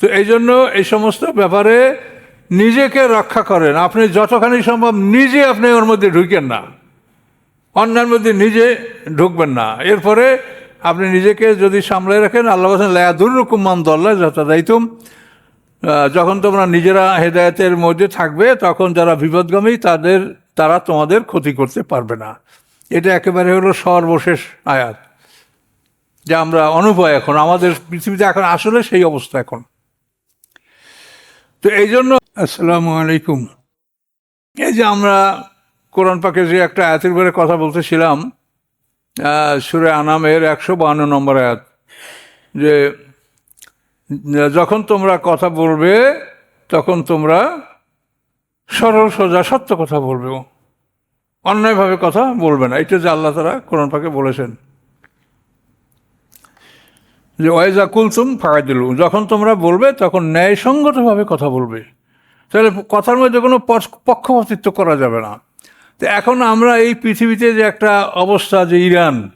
তো এই জন্য এই সমস্ত ব্যাপারে নিজেকে রক্ষা করেন। আপনি যতখানি সম্ভব নিজে আপনি ওর মধ্যে ঢুকেন না। অন্যের মধ্যে নিজে ঢুকবেন না। এরপরে আপনি নিজেকে যদি সামলে রাখেন, আল্লাহ বলছেন লায়াদুরকুমান দল্লা যত দায়িতুম যখন তোমরা নিজেরা হেদায়তের মধ্যে থাকবে, তখন যারা বিপদগামী, তাদের, তারা তোমাদের ক্ষতি করতে পারবে না। এটা একেবারে হলো সর্বশেষ আয়াত। যে আমরা অনুভয় এখন, আমাদের পৃথিবীতে এখন আসলে সেই অবস্থা এখন। তো এই জন্য আসসালামু আলাইকুম। এই যে আমরা কোরআন পাকে যে একটা আয়াতের ব্যাপারে কথা বলতেছিলাম সুরে আনামের একশো বাহান্ন নম্বর আয়াত, যে, যখন তোমরা কথা বলবে, তখন তোমরা সরল, সোজা, সত্য কথা বলবে। অন্যায়ভাবে কথা বলবে না। এটা যে আল্লাহ তারা কোরআন পাকে বলেছেন। যে ওয়াইজা কুলতুম ফাঁকা দিল যখন তোমরা বলবে তখন ন্যায়সঙ্গতভাবে কথা বলবে। তাহলে কথার মধ্যে কোনো পক্ষ- পক্ষপাতিত্ব করা যাবে না। তো এখন আমরা এই পৃথিবীতে যে একটা অবস্থা যে ইরান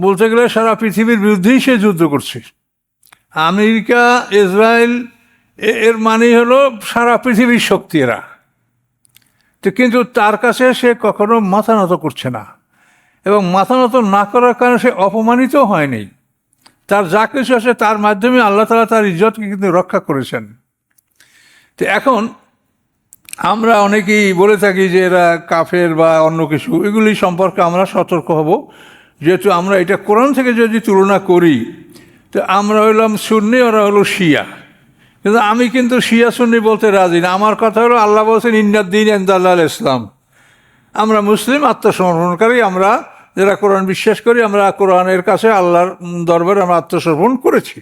বলতে গেলে সারা পৃথিবীর বিরুদ্ধেই সে যুদ্ধ করছে। আমেরিকা, ইসরায়েল এর মানেই হলো সারা পৃথিবীর শক্তি এরা। তো কিন্তু তার কাছে সে কখনো মাথা নত করছে না। এবং মাথা নত না করার কারণে সে অপমানিত হয়নি। তার যা কিছু আছে তার মাধ্যমে আল্লাহ তালা তার ইজ্জতকে কিন্তু রক্ষা করেছেন। তো এখন আমরা অনেকেই বলে থাকি যে এরা কাফের বা অন্য কিছু, এগুলি সম্পর্কে আমরা সতর্ক হব। যেহেতু আমরা এটা কোরআন থেকে যদি তুলনা করি, তো আমরা হইলাম সুন্নি, ওরা হলো শিয়া। কিন্তু আমি কিন্তু শিয়া সুন্নি বলতে রাজি না। আমার কথা হলো আল্লাহ বলছেন ইন্দাদ্দিন এন্দাল্লাহ ইসলাম। আমরা মুসলিম, আত্মসমর্পণকারী, আমরা যারা কোরআন বিশ্বাস করি, আমরা কোরআনের কাছে আল্লাহর দরবারে আমরা আত্মসমর্পণ করেছি।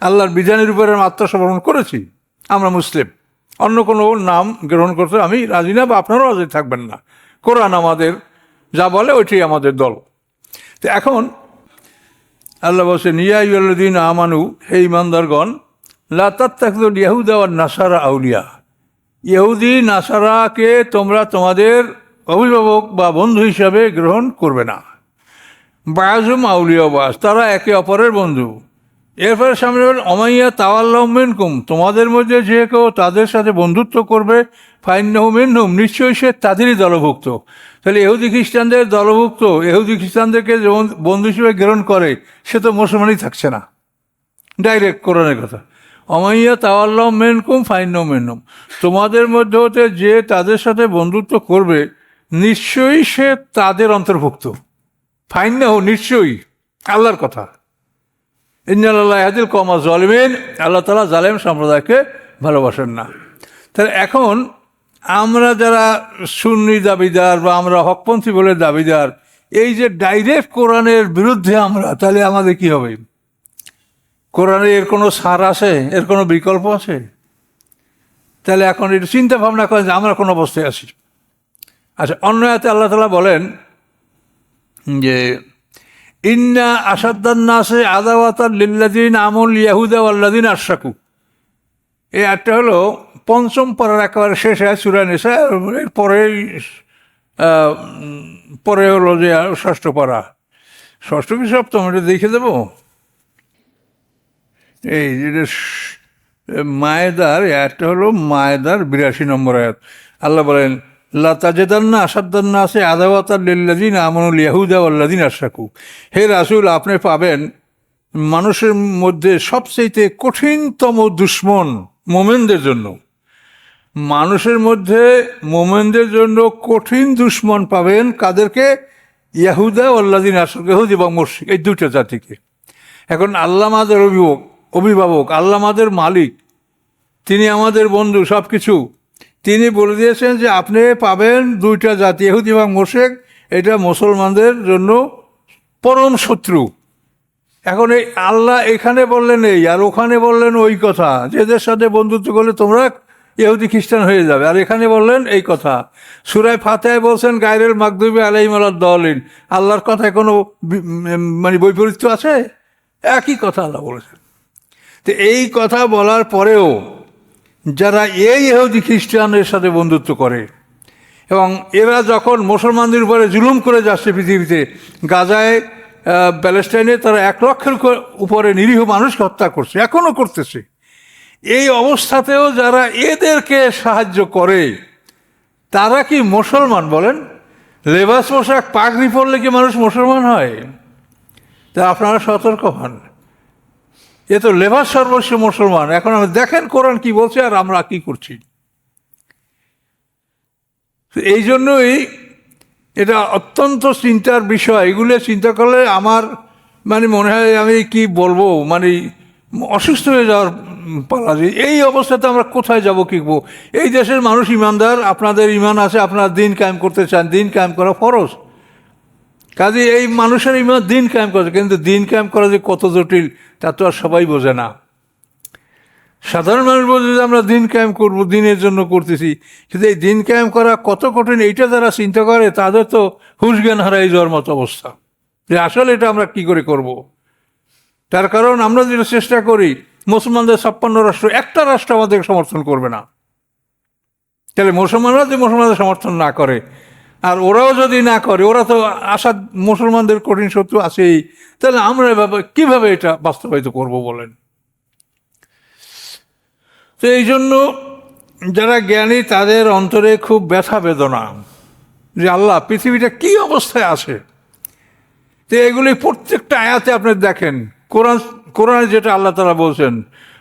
আল্লাহর বিধানের উপরে আমরা আত্মসমর্পণ করেছি। আমরা মুসলিম। অন্য কোনো নাম গ্রহণ করতে আমি রাজি না বা আপনারাও রাজি থাকবেন না। কোরআন আমাদের যা বলে, ওইটাই আমাদের দল। তো এখন আল্লাহ বলছেন ইয়াইউদ্দিন আমানু, হে ইমানদারগণ ইয়াহুদা ওয়ান নাসারা আউলিয়া। ইহুদি, নাসারাকে তোমরা তোমাদের অভিভাবক বা বন্ধু হিসাবে গ্রহণ করবে না। বায়াজুম আউলিয়া বাস তারা একে অপরের বন্ধু। এরপরে সামনে বলেন, অমাইয়া তাওয়াল্লাহ মেনকুম, তোমাদের মধ্যে যে কেউ তাদের সাথে বন্ধুত্ব করবে, ফাইন্নাহু মেনহুম, নিশ্চয়ই সে তাদেরই দলভুক্ত। তাহলে এহুদি খ্রিস্টানদের দলভুক্ত এহুদি খ্রিস্টানদেরকে যেমন বন্ধু হিসেবে গ্রহণ করে, সে তো মুসলমানই থাকছে না। ডাইরেক্ট কোরআনের কথা। অমাইয়া তাওয়াল্লাহ মেনকুম ফাইন্য মেনকুম তোমাদের মধ্যে হতে যে তাদের সাথে বন্ধুত্ব করবে নিশ্চয়ই সে তাদের অন্তর্ভুক্ত। ফাইন না হো, নিশ্চয়ই। আল্লাহর কথা। ইন্নাল্লাহ হাদিল কমা জলিমিন। আল্লাহ তালা জালেম সম্প্রদায়কে ভালোবাসেন না। তাহলে এখন আমরা যারা সুন্নি দাবিদার বা আমরা হকপন্থী বলে দাবিদার, এই যে ডাইরেক্ট কোরআনের বিরুদ্ধে আমরা, তাহলে আমাদের কি হবে? কোরআনে এর কোনো সার আছে? এর কোনো বিকল্প আছে? তাহলে এখন একটু চিন্তা ভাবনা করেন যে আমরা কোন অবস্থায় আছি। আচ্ছা অন্য হাতে আল্লাহ তালা বলেন যে, ইন্না আসাদ্দান্নাসে আদাওয়াতার লিল্লাদিন আমল ইয়াহুদা আল্লাদিন আশাকু এই একটা হলো পঞ্চম পরের একেবারে শেষ হয় সুরা নেশা এর পরেই পরে হলো যে ষষ্ঠ পড়া ষষ্ঠ কি সপ্তম? এটা দেখে দেবো? এই যেটা মায়েদার একটা হলো মায়েদার বিরাশি নম্বর আয়াত। আল্লাহ বলেন লাতাজেদান্না আসাদ্দান্না আছে আদাওয়াতার লিল্লাদিন আমনুল ইয়াহুদা আল্লাদিন আশাকু হে রাসুল, আপনি পাবেন মানুষের মধ্যে সবচেয়ে কঠিনতম দুশ্মন মোমেনদের জন্য। মানুষের মধ্যে মোমেনদের জন্য কঠিন দুশ্মন পাবেন কাদেরকে? ইয়াহুদা আল্লাদিন আশাক ইহুদি এবং মুর্শিক এই দুটো জাতিকে। এখন আল্লাহ আমাদের অভিভাবক অভিভাবক আল্লাহ আমাদের মালিক, তিনি আমাদের বন্ধু সব কিছু তিনি বলে দিয়েছেন যে আপনি পাবেন দুইটা জাতি, ইহুদি এবং মোশেক, এটা মুসলমানদের জন্য পরম শত্রু। এখন এই আল্লাহ এখানে বললেন এই, আর ওখানে বললেন ওই কথা। যেদের সাথে বন্ধুত্ব করলে তোমরা ইহুদি খ্রিস্টান হয়ে যাবে। আর এখানে বললেন এই কথা। সুরায় ফাতেহায় বলছেন, গায়রেল মাকদুবি আলাইম আল্লাহ দলিন আল্লাহর কথায় কোনো মানে বৈপরীত্য আছে? একই কথা আল্লাহ বলেছেন। তো এই কথা বলার পরেও যারা এই ইহুদি খ্রিস্টানের সাথে বন্ধুত্ব করে এবং এরা যখন মুসলমানদের উপরে জুলুম করে যাচ্ছে পৃথিবীতে, গাজায় প্যালেস্টাইনে তারা এক লক্ষের উপরে নিরীহ মানুষকে হত্যা করছে এখনও করতেছে। এই অবস্থাতেও যারা এদেরকে সাহায্য করে, তারা কি মুসলমান বলেন? লেবাস পোশাক পাগড়ি পরলে কি মানুষ মুসলমান হয়? তা আপনারা সতর্ক হন। এ তো লেবার সর্বস্ব মুসলমান। এখন দেখেন কোরআন কি বলছে আর আমরা কি করছি। এই জন্যই এটা অত্যন্ত চিন্তার বিষয়। এগুলো চিন্তা করলে আমার মানে মনে হয় আমি কি বলব? মানে অসুস্থ হয়ে যাওয়ার পালা যে এই অবস্থাতে আমরা কোথায় যাব কি এই দেশের মানুষ ইমানদার, আপনাদের ইমান আছে, আপনারা দিন কায়েম করতে চান, দিন কায়েম করা ফরজ। কাজে এই মানুষের ইমান দিন কায়েম করে কিন্তু দিন কায়েম করা যে কত জটিল, তা তো আর সবাই বোঝে না। সাধারণ মানুষ বলছে যে আমরা দিন কায়েম করব, দিনের জন্য করতেছি। কিন্তু এই দিন কায়েম করা কত কঠিন, এইটা যারা চিন্তা করে, তাদের তো হুশ জ্ঞান হারাই যাওয়ার মতো অবস্থা। যে আসলে এটা আমরা কি করে করব। তার কারণ আমরা যেটা চেষ্টা করি, মুসলমানদের ছাপ্পান্ন রাষ্ট্র, একটা রাষ্ট্র আমাদের সমর্থন করবে না। তাহলে মুসলমানরা যদি মুসলমানদের সমর্থন না করে আর ওরাও যদি না করে, ওরা তো আসাদ মুসলমানদের কঠিন শত্রু আছেই। তাহলে আমরা কীভাবে এটা বাস্তবায়িত করব বলেন? তো এই জন্য যারা জ্ঞানী, তাদের অন্তরে খুব ব্যথা বেদনা যে আল্লাহ, পৃথিবীটা কি অবস্থায় আছে? তো এগুলি প্রত্যেকটা আয়াতে আপনি দেখেন। কোরআন, কোরআনে যেটা আল্লাহ তারা বলছেন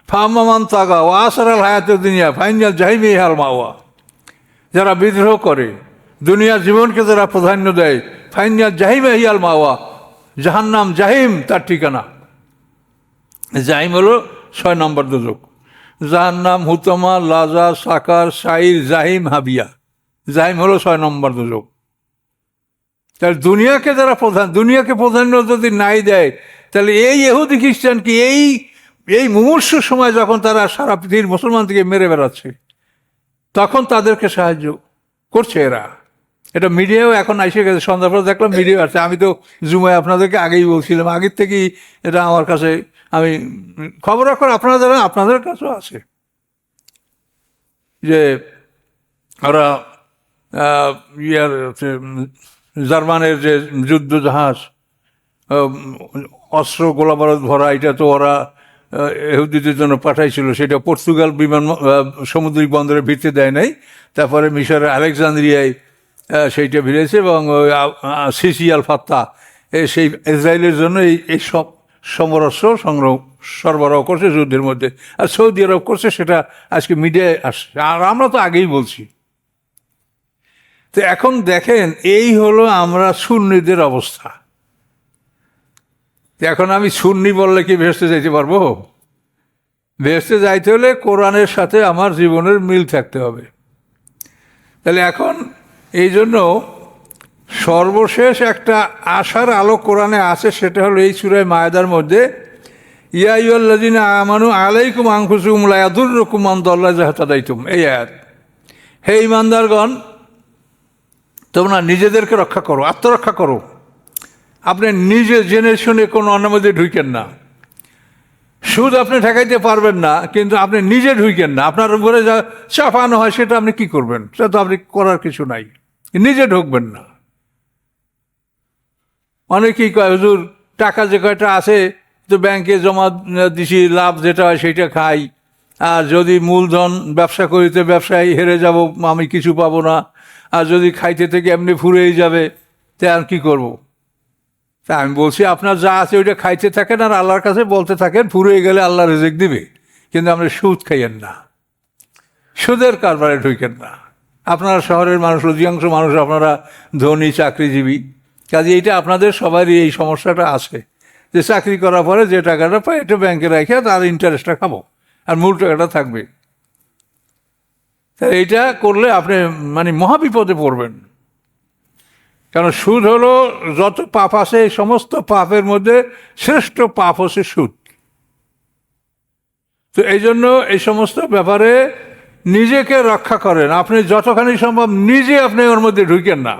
ফাহমান তাগা ও আসারাল হায়াতে দুনিয়া ফাইনাল জাহিমি হাল মাওয়া। যারা বিদ্রোহ করে দুনিয়ার জীবনকে যারা প্রাধান্য দেয় ফাইনাল জাহিমে হিয়াল মাওয়া, জাহান্নাম জাহিম তার ঠিকানা। জাহিম হলো ছয় নম্বর দুজক জাহান্নাম, হুতমা, লাজা, সাকার, সাইর, জাহিম, হাবিয়া। জাহিম হলো ছয় নম্বর দুজক তাহলে দুনিয়াকে যারা প্রধান, দুনিয়াকে প্রাধান্য যদি নাই দেয়, তাহলে এই এহুদি খ্রিস্টান কি এই এই মুমূর্ষ সময় যখন তারা সারা পৃথিবীর মুসলমান থেকে মেরে বেড়াচ্ছে, তখন তাদেরকে সাহায্য করছে এরা। এটা মিডিয়াও এখন এসে গেছে। সন্ধ্যার পর দেখলাম মিডিয়া আছে। আমি তো জুমায় আপনাদেরকে আগেই বলছিলাম। আগের থেকেই এটা আমার কাছে আমি খবর রাখার আপনারা জানেন, আপনাদের কাছেও আছে। যে ওরা ইয়ার জার্মানের যে যুদ্ধ জাহাজ অস্ত্র গোলাবারুদ ভরা, এটা তো ওরা এহুদিদের জন্য পাঠাইছিল। সেটা পর্তুগাল বিমান সামুদ্রিক বন্দরে ভিড়তে দেয় নাই। তারপরে মিশরের আলেকজান্দ্রিয়ায় সেইটা ভিড়েছে এবং ওই আ- আ- সিসি আল ফাত্তা সেই ইসরায়েলের জন্য এই এই সব সমরস্য সংগ্রহ, সরবরাহ করছে যুদ্ধের মধ্যে। আর সৌদি আরব করছে সেটা আজকে মিডিয়ায় আসছে। আর আমরা তো আগেই বলছি। তো এখন দেখেন, এই হলো আমরা সুন্নিদের অবস্থা। এখন আমি সুন্নি বললে কি ভেসতে যাইতে পারব? ভেসতে যাইতে হলে কোরআনের সাথে আমার জীবনের মিল থাকতে হবে। তাহলে এখন এই জন্য সর্বশেষ একটা আশার আলো কোরআনে আছে, সেটা হলো এই সুরায় মায়াদার মধ্যে ইয়াইয়াল্লাদিনা আমানু আলাইকুম আংফুসুম লায়াদুর রকুমান দল্লা জাহাতাদাইতুম এই আয়াত। হে ইমানদারগণ, তোমরা নিজেদেরকে রক্ষা করো, আত্মরক্ষা করো। আপনি নিজে জেনে শুনে কোনো অন্যের মধ্যে ঢুকেন না। সুদ আপনি ঠেকাইতে পারবেন না, কিন্তু আপনি নিজে ঢুকেন না। আপনার উপরে যা চাপানো হয়, সেটা আপনি কি করবেন? সেটা তো আপনি করার কিছু নাই। নিজে ঢুকবেন না। অনেকেই কয়, হুজুর, টাকা যে কয়টা আছে, তো ব্যাংকে জমা দিছি, লাভ যেটা হয় সেটা খাই। আর যদি মূলধন ব্যবসা করিতে ব্যবসায় হেরে যাব, আমি কিছু পাবো না। আর যদি খাইতে থেকে এমনি ফুরেই যাবে, তা আর কী করব? তা আমি বলছি, আপনার যা আছে ওইটা খাইতে থাকেন আর আল্লাহর কাছে বলতে থাকেন ফুরে গেলে আল্লাহ রেজেক দিবে। কিন্তু আপনি সুদ খাইয়েন না। সুদের কারবারে ঢুকেন না। আপনারা শহরের মানুষ, অধিকাংশ মানুষ আপনারা ধনী, চাকরিজীবী। কাজে এইটা আপনাদের সবারই এই সমস্যাটা আছে। যে চাকরি করার পরে যে টাকাটা পাই এটা ব্যাংকে রেখে তার ইন্টারেস্টটা খাব। আর মূল টাকাটা থাকবে। তা এইটা করলে আপনি মানে মহাবিপদে পড়বেন। কারণ সুদ হলো যত পাপ আছে, এই সমস্ত পাপের মধ্যে শ্রেষ্ঠ পাপ হচ্ছে সুদ। তো এই জন্য এই সমস্ত ব্যাপারে নিজেকে রক্ষা করেন। আপনি যতখানি সম্ভব নিজে আপনি ওর মধ্যে ঢুকেন না।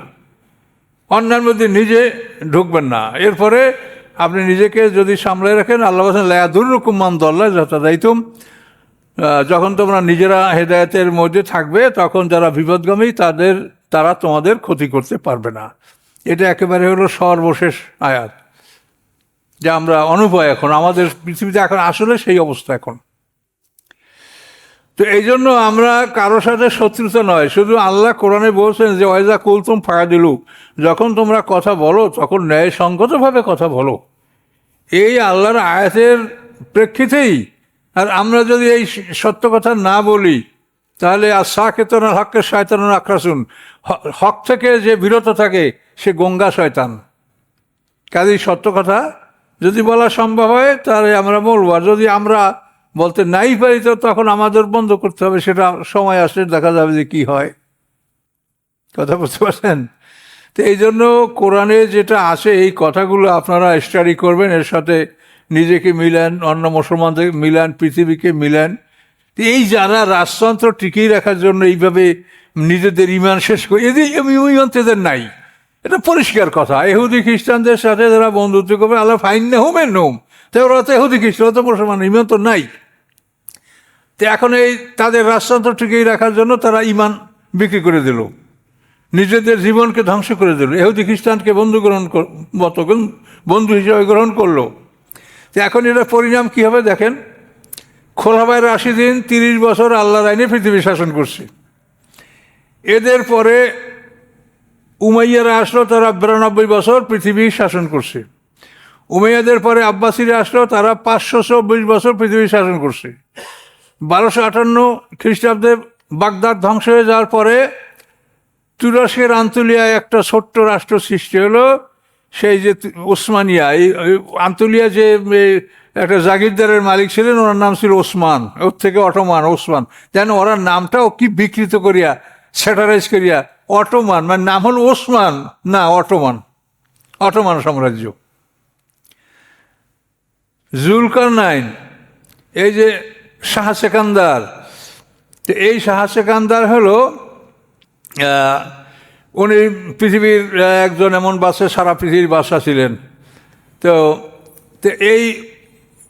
অন্যের মধ্যে নিজে ঢুকবেন না। এরপরে আপনি নিজেকে যদি সামলে রাখেন, আল্লাহ বলছেন লায়াদুর রকুমান দল্লা যথা দায়িতুম যখন তোমরা নিজেরা হেদায়তের মধ্যে থাকবে, তখন যারা বিপদগামী, তাদের, তারা তোমাদের ক্ষতি করতে পারবে না। এটা একেবারে হলো সর্বশেষ আয়াত। যে আমরা অনুভয় এখন, আমাদের পৃথিবীতে এখন আসলে সেই অবস্থা এখন। তো এই জন্য আমরা কারও সাথে শত্রুতা নয়, শুধু আল্লাহ কোরআনে বলছেন যে, ওয়াইজা কুলতুম ফাঁকা দিলু যখন তোমরা কথা বলো, তখন ন্যায়সঙ্গতভাবে কথা বলো। এই আল্লাহর আয়াতের প্রেক্ষিতেই, আর আমরা যদি এই সত্য কথা না বলি, তাহলে আর সাকেতন হককে শয়তান আক্রাসুন। হক থেকে যে বিরত থাকে, সে গঙ্গা শয়তান। কাজেই সত্য কথা যদি বলা সম্ভব হয়, তাহলে আমরা বলব। আর যদি আমরা বলতে নাই পারি তো তখন আমাদের বন্ধ করতে হবে, সেটা সময় আসলে দেখা যাবে যে কি হয়। কথা বুঝতে পারছেন? তো এই জন্য কোরআনে যেটা আছে, এই কথাগুলো আপনারা স্টাডি করবেন, এর সাথে নিজেকে মিলান, অন্য মুসলমানদের মিলান, পৃথিবীকে মিলান। তো এই যারা রাজতন্ত্র টিকিয়ে রাখার জন্য এইভাবে নিজেদের ইমান শেষ করে, এদের ইমান তো এদের নাই। এটা পরিষ্কার কথা। এহুদি খ্রিস্টানদের সাথে যারা বন্ধুত্ব করবে, আল্লাহ ফাইন না হোমের নোম তো ওরা তো এহুদি খ্রিস্টান, ওরা তো মুসলমান, ইমান তো নাই। তো এখন এই তাদের রাজতন্ত্র টিকিয়ে রাখার জন্য তারা ইমান বিক্রি করে দিল। নিজেদের জীবনকে ধ্বংস করে দিল। এহুদি খ্রিস্টানকে বন্ধু গ্রহণ মতো বন্ধু হিসেবে গ্রহণ করল। তো এখন এটার পরিণাম কী হবে দেখেন? খোলাবাইয়ের আশি দিন, তিরিশ বছর আল্লাহর আইনে পৃথিবী শাসন করছে। এদের পরে উমাইয়ারা আসলো, তারা বিরানব্বই বছর পৃথিবী শাসন করছে। উমাইয়াদের পরে আব্বাসীরা আসলো তারা পাঁচশো চব্বিশ বছর পৃথিবী শাসন করছে। বারোশো আটান্ন খ্রিস্টাব্দে বাগদাদ ধ্বংস হয়ে যাওয়ার পরে তুরস্কের আন্তলিয়ায় একটা ছোট্ট রাষ্ট্র সৃষ্টি হলো, সেই যে ওসমানিয়া, এই আন্তলিয়া যে একটা জাগিরদারের মালিক ছিলেন, ওনার নাম ছিল ওসমান, ওর থেকে অটোমান, ওসমান। যেন ওরা নামটাও কি বিকৃত করিয়া, স্যাটারাইজ করিয়া, অটোমান মানে নাম হল ওসমান, না অটোমান অটোমান সাম্রাজ্য। জুলকার নাইন এই যে শাহ সেকান্দার, তো এই শাহ সেকান্দার হলো উনি পৃথিবীর একজন এমন বাসে, সারা পৃথিবীর বাসা ছিলেন। তো তো এই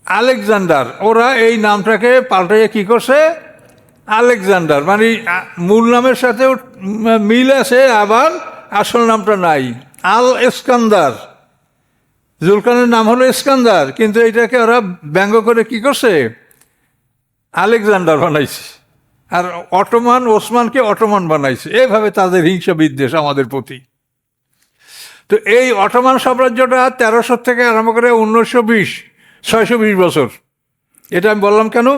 আলেকজান্ডার, ওরা এই নামটাকে পাল্টাইয়ে কী করছে? আলেকজান্ডার মানে মূল নামের সাথে মিল আছে, আবার আসল নামটা নাই। আল এসকান্দার জুলকানের নাম হলো ইস্কান্দার, কিন্তু এটাকে ওরা ব্যঙ্গ করে কি করছে? আলেকজান্ডার বানাইছে। আর অটোমান, ওসমানকে অটোমান বানাইছে। এভাবে তাদের হিংসা বিদ্বেষ আমাদের প্রতি। তো এই অটোমান সাম্রাজ্যটা তেরোশো থেকে আরম্ভ করে উনিশশো বিশ, ছয়শো বিশ বছর। এটা আমি বললাম কেন?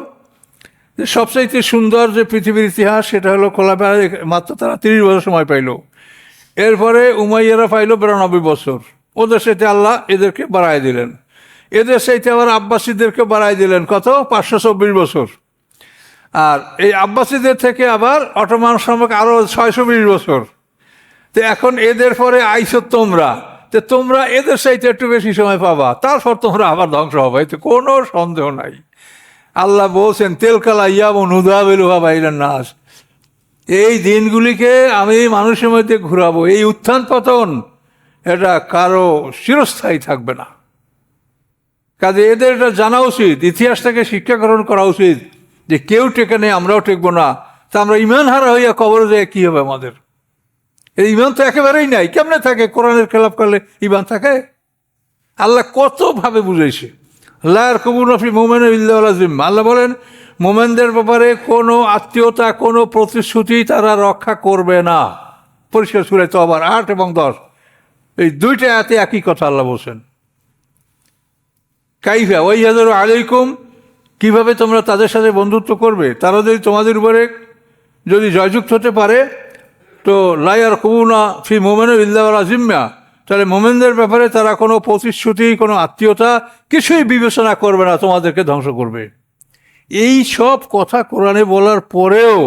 যে সবচাইতে সুন্দর যে পৃথিবীর ইতিহাস, সেটা হলো খোলাপাড়া মাত্র তারা তিরিশ বছর সময় পাইল। এরপরে উমাইয়ারা পাইল বিরানব্বই বছর। ওদের সাথে আল্লাহ এদেরকে বাড়াই দিলেন। এদের সাথে আবার আব্বাসীদেরকে বাড়াই দিলেন, কত? পাঁচশো চব্বিশ বছর। আর এই আব্বাসীদের থেকে আবার অটোমান সম্পর্ক আরও ছয়শো বিশ বছর। তো এখন এদের পরে আইসো তোমরা। তো তোমরা এদের সাইতে একটু বেশি সময় পাবা, তারপর তোমরা আবার ধ্বংস হবে। এতে কোনো সন্দেহ নাই। আল্লাহ বলছেন, তেলকালা ইয়াব নুদাবেলুহা বাইরের নাস। এই দিনগুলিকে আমি মানুষের মধ্যে ঘুরাবো। এই উত্থান পতন এটা কারও চিরস্থায়ী থাকবে না। কাজে এদের এটা জানা উচিত ইতিহাস থেকে শিক্ষা গ্রহণ করা উচিত যে কেউ টেকে নেই, আমরাও টেকবো না। তা আমরা ইমান হারা হইয়া কবরে যায় কী হবে আমাদের? এই ইমান তো একেবারেই নাই, কেমনে থাকে? কোরআনের খেলাপ করলে ইমান থাকে? আল্লাহ কতভাবে বুঝাইছে? লার কবুল রফি মোমেন জিম্মা আল্লাহ বলেন, মোমেনদের ব্যাপারে কোনো আত্মীয়তা, কোনো প্রতিশ্রুতি তারা রক্ষা করবে না। পরিষ্কার সুরে তো আবার আট এবং দশ। এই দুইটা এতে একই কথা আল্লাহ বলছেন। কাইফা ওই হাজার আলাইকুম, কীভাবে তোমরা তাদের সাথে বন্ধুত্ব করবে? তারা যদি তোমাদের উপরে যদি জয়যুক্ত হতে পারে, তো লাইয়ার কবুনা ফি মোমেনের ইল্লাহ জিম্মা, তাহলে মোমেনদের ব্যাপারে তারা কোনো প্রতিশ্রুতি, কোনো আত্মীয়তা কিছুই বিবেচনা করবে না, তোমাদেরকে ধ্বংস করবে। এই সব কথা কোরআনে বলার পরেও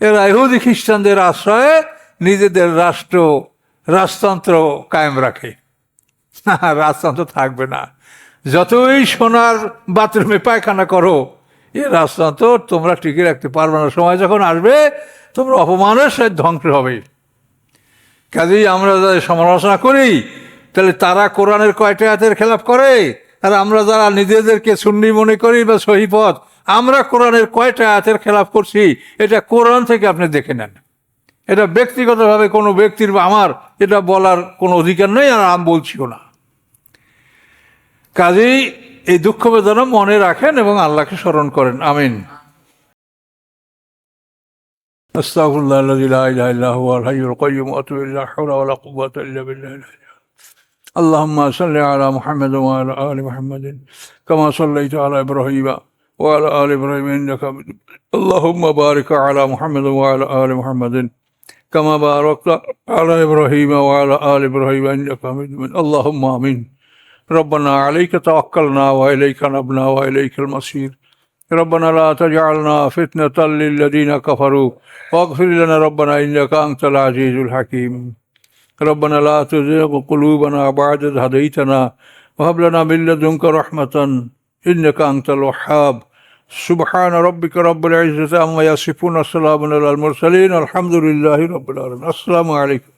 এরা ইহুদি খ্রিস্টানদের আশ্রয়ে নিজেদের রাষ্ট্র রাজতন্ত্র কায়েম রাখে। না, রাজতন্ত্র থাকবে না। যতই সোনার বাথরুমে পায়খানা করো, এ রাজতন্ত্র তোমরা টিকে রাখতে পারবে না। সময় যখন আসবে, তোমরা অপমানের সাথে ধ্বংস হবে। কাজেই আমরা যাদের সমালোচনা করি, তাহলে তারা কোরআনের কয়টা হাতের খেলাপ করে? আর আমরা যারা নিজেদেরকে সুন্নি মনে করি বা সহিপথ আমরা কোরআনের কয়টা হাতের খেলাপ করছি? এটা কোরআন থেকে আপনি দেখে নেন। এটা ব্যক্তিগতভাবে কোনো ব্যক্তির বা আমার এটা বলার কোনো অধিকার নেই আর আমি বলছিও না। কাজেই এই দুঃখ বেদনা মনে রাখেন এবং আল্লাহকে স্মরণ করেন। আমিন। আস্তাগফিরুল্লাহ আল্লাযী লা اللهم صل على محمد وعلى آل محمد كما صليت على إبراهيم وعلى آل إبراهيم إنك اللهم بارك على محمد وعلى آل محمد كما باركت على إبراهيم وعلى آل إبراهيم إنك حميد مجيد. اللهم آمين. ربنا عليك توكلنا وإليك نبنا وإليك المصير. ربنا لا تجعلنا فتنة للذين كفروا. واغفر لنا ربنا إنك أنت العزيز الحكيم. ربنا لا تزغ قلوبنا بعد إذ هديتنا. وهب لنا من لدنك رحمة. إنك أنت الوهاب. سبحان ربك رب العزة عما يصفون السلام على المرسلين الحمد لله رب العالمين. السلام عليكم.